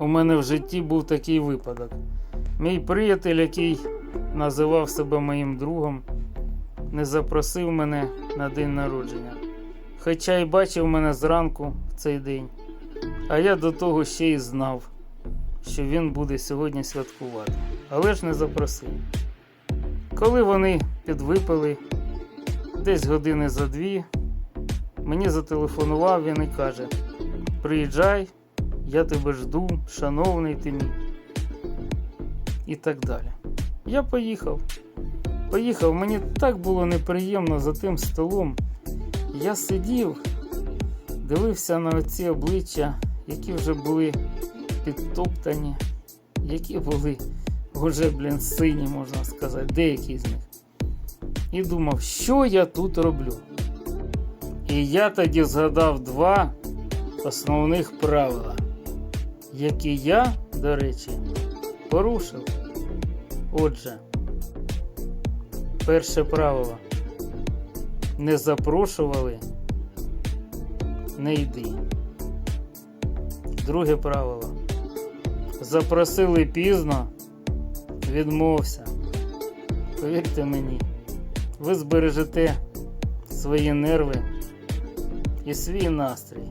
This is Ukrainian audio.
у мене в житті був такий випадок. Мій приятель, який називав себе моїм другом, не запросив мене на день народження. Хоча й бачив мене зранку в цей день. А я до того ще й знав, що він буде сьогодні святкувати. Але ж не запросив. Коли вони підвипили десь години за дві, мені зателефонував він і каже: Приїжджай, я тебе жду, шановний ти мій. І так далі. Я поїхав. Поїхав, мені так було неприємно за тим столом. Я сидів, дивився на оці обличчя, які вже були підтоптані, які були вже, блін, сині, можна сказати, деякі з них. І думав, що я тут роблю. І я тоді згадав два основних правила, які я, до речі, порушив. Отже, перше правило. Не запрошували, не йди. Друге правило. Запросили пізно, відмовся. Повірте мені, ви збережете свої нерви і свій настрій.